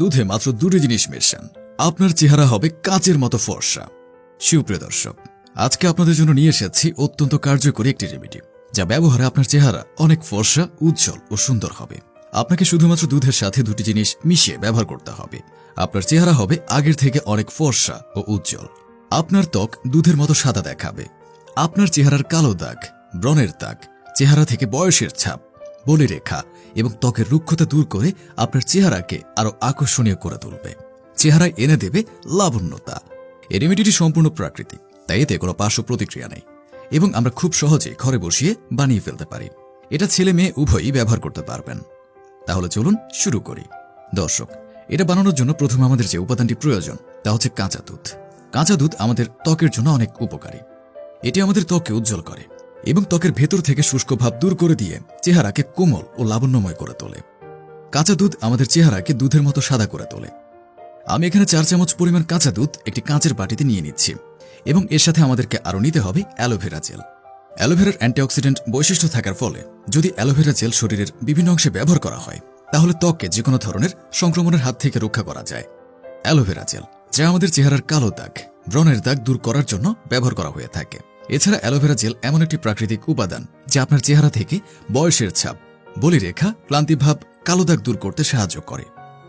দুধে মাত্র দুটি জিনিস মেশান। আপনার চেহারা হবে কাচের মতো ফর্সা। সুপ্রিয় দর্শক, আজকে আপনাদের জন্য নিয়ে এসেছি অত্যন্ত কার্যকরী একটি রেমেডি যা ব্যবহারে আপনার চেহারা অনেক ফর্সা, উজ্জ্বল ও সুন্দর হবে। আপনাকে শুধুমাত্র দুধের সাথে দুটি জিনিস মিশিয়ে ব্যবহার করতে হবে। আপনার চেহারা হবে আগের থেকে অনেক ফর্সা ও উজ্জ্বল। আপনার ত্বক দুধের মতো সাদা দেখাবে। আপনার চেহারার কালো দাগ, ব্রণের দাগ, চেহারা থেকে বয়সের ছাপ বলি রেখা এবং ত্বকের রুক্ষতা দূর করে আপনার চেহারাকে আরও আকর্ষণীয় করে তুলবে। চেহারায় এনে দেবে লাবণ্যতা। রেমেডিটি সম্পূর্ণ প্রাকৃতিক, তাই এতে কোনো পার্শ্ব প্রতিক্রিয়া নেই এবং আমরা খুব সহজে ঘরে বসিয়ে বানিয়ে ফেলতে পারি। এটা ছেলে মেয়ে উভয়ই ব্যবহার করতে পারবেন। তাহলে চলুন শুরু করি। দর্শক, এটা বানানোর জন্য প্রথমে আমাদের যে উপাদানটি প্রয়োজন, তা হচ্ছে কাঁচা দুধ। কাঁচা দুধ আমাদের ত্বকের জন্য অনেক উপকারী। এটি আমাদের ত্বককে উজ্জ্বল করে। এবং ত্বকের ভেতর থেকে শুষ্ক ভাব দূর করে দিয়ে চেহারাকে কোমল ও লাবণ্যময় করে তোলে। কাঁচা দুধ আমাদের চেহারাকে দুধের মতো সাদা করে তোলে। আমি এখানে চার চামচ পরিমাণ কাঁচা দুধ একটি কাঁচের বাটিতে নিয়ে নিচ্ছি এবং এর সাথে আমাদেরকে আরও নিতে হবে অ্যালোভেরা জেল। অ্যালোভেরার অ্যান্টিঅক্সিডেন্ট বৈশিষ্ট্য থাকার ফলে যদি অ্যালোভেরা জেল শরীরের বিভিন্ন অংশে ব্যবহার করা হয়, তাহলে ত্বককে যে কোনো ধরনের সংক্রমণের হাত থেকে রক্ষা করা যায়। অ্যালোভেরা জেল, যা আমাদের চেহারার কালো দাগ, ব্রণের দাগ দূর করার জন্য ব্যবহার করা হয়ে থাকে। এছাড়া অ্যালোভেরা জেল এমন একটি প্রাকৃতিক উপাদান যা আপনার চেহারা থেকে বয়সের ছাপ বলিরেখা ক্লান্তিভাব কালো দাগ দূর করতে সাহায্য করে।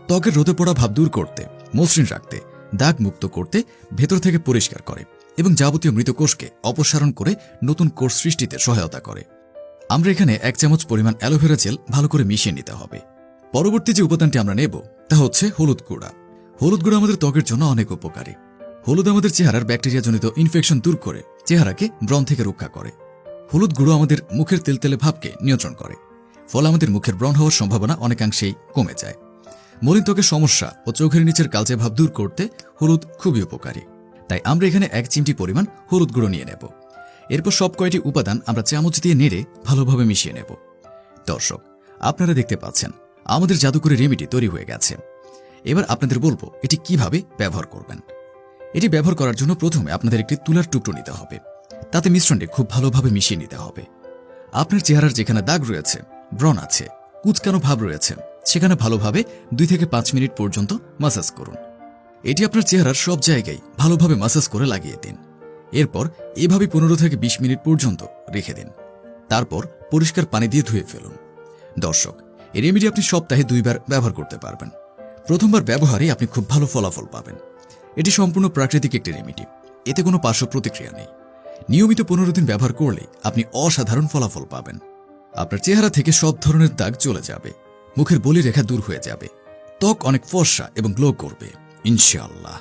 ত্বকের রোদে পড়া ভাব দূর করতে, মসৃণ রাখতে, দাগ মুক্ত করতে ভেতর থেকে পরিষ্কার করে এবং যাবতীয় মৃত কোষকে অপসারণ করে নতুন কোষ সৃষ্টিতে সহায়তা করে। আমরা এখানে এক চামচ পরিমাণ অ্যালোভেরা জেল ভালো করে মিশিয়ে নিতে হবে। পরবর্তী যে উপাদানটি আমরা নেব, তা হচ্ছে হলুদ গুঁড়া। হলুদ গুঁড়া আমাদের ত্বকের জন্য অনেক উপকারী। হলুদ আমাদের চেহারার ব্যাকটেরিয়াজনিত ইনফেকশন দূর করে, চেহারাকে ব্রণ থেকে রক্ষা করে। হলুদ গুঁড়ো আমাদের মুখের তেলতেলে ভাবকে নিয়ন্ত্রণ করে। ফলে আমাদের মুখের ব্রণ হওয়ার সম্ভাবনা অনেকাংশেই কমে যায়। মলিন ত্বকের সমস্যা ও চোখের নিচের কালচে ভাব দূর করতে হলুদ খুবই উপকারী। তাই আমরা এখানে এক চিমটি পরিমাণ হলুদ গুঁড়ো নিয়ে নেব। এরপর সব কয়টি উপাদান আমরা চামচ দিয়ে নেড়ে ভালোভাবে মিশিয়ে নেব। দর্শক, আপনারা দেখতে পাচ্ছেন, আমাদের জাদুকরি রেমিডি তৈরি হয়ে গেছে। এবার আপনাদের বলব এটি কীভাবে ব্যবহার করবেন। এটি ব্যবহার করার জন্য প্রথমে আপনাদের একটি তুলার টুকরো নিতে হবে। তাতে মিশ্রণটি খুব ভালোভাবে মিশিয়ে নিতে হবে। আপনার চেহারার যেখানে দাগ রয়েছে, ব্রণ আছে, কুচকানো ভাব রয়েছে, সেখানে ভালোভাবে দুই থেকে পাঁচ মিনিট পর্যন্ত মাসাজ করুন। এটি আপনার চেহারার সব জায়গায় ভালোভাবে মাসাজ করে লাগিয়ে দিন। এরপর এভাবে পনেরো থেকে বিশ মিনিট পর্যন্ত রেখে দিন। তারপর পরিষ্কার পানি দিয়ে ধুয়ে ফেলুন। দর্শক, এই রেমেডি আপনি সপ্তাহে দুইবার ব্যবহার করতে পারবেন। প্রথমবার ব্যবহারে আপনি খুব ভালো ফলাফল পাবেন। এটি সম্পূর্ণ প্রাকৃতিক একটি রেমিডি এতে কোনো পার্শ্ব প্রতিক্রিয়া নেই। নিয়মিত পনেরো দিন ব্যবহার করলে আপনি অসাধারণ ফলাফল পাবেন। আপনার চেহারা থেকে সব ধরনের দাগ চলে যাবে। মুখের বলি রেখা দূর হয়ে যাবে। ত্বক অনেক ফর্সা এবং গ্লো করবে। ইনশাআল্লাহ।